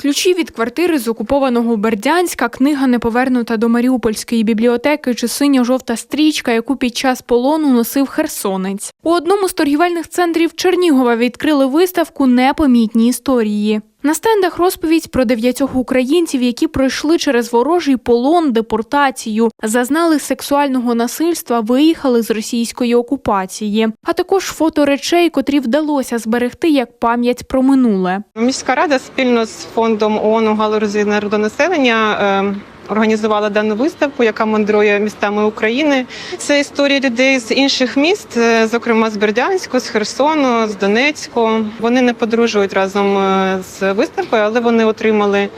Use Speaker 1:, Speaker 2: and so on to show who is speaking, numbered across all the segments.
Speaker 1: Ключі від квартири з окупованого Бердянська, книга не повернута до Маріупольської бібліотеки чи синя-жовта стрічка, яку під час полону носив херсонець. У одному з торгівельних центрів Чернігова відкрили виставку Непомітні історії. На стендах розповідь про дев'ятьох українців, які пройшли через ворожий полон, депортацію, зазнали сексуального насильства, виїхали з російської окупації, а також фото речей, котрі вдалося зберегти як пам'ять про минуле.
Speaker 2: Міська рада спільно з фондом ООН у галузі народонаселення е, організувала дану виставку, яка мандрує містами України. Це історії людей з інших міст, е, зокрема з Бердянську, з Херсону, з Донецьку. Вони не подорожують разом е, з виставкою, але вони отримали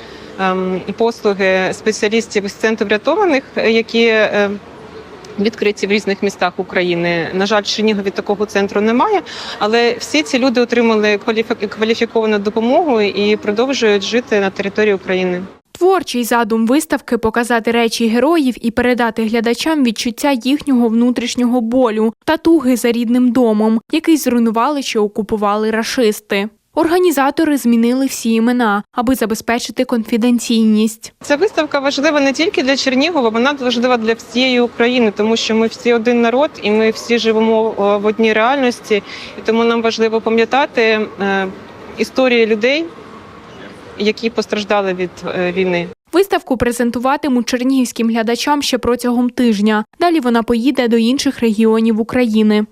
Speaker 2: ем, послуги спеціалістів з центру врятованих, які е, Відкриті в різних містах України. На жаль, в Чернігові такого центру немає, але всі ці люди отримали кваліфіковану допомогу і продовжують жити на території України.
Speaker 1: Творчий задум виставки показати речі героїв і передати глядачам відчуття їхнього внутрішнього болю та туги за рідним домом, який зруйнували чи окупували рашисти. Організатори змінили всі імена, аби забезпечити конфіденційність.
Speaker 2: Ця виставка важлива не тільки для Чернігова, вона важлива для всієї України, тому що ми всі один народ і ми всі живемо в одній реальності. І тому нам важливо пам'ятати е, історії людей, які постраждали від е, війни.
Speaker 1: Виставку презентуватимуть чернігівським глядачам ще протягом тижня. Далі вона поїде до інших регіонів України.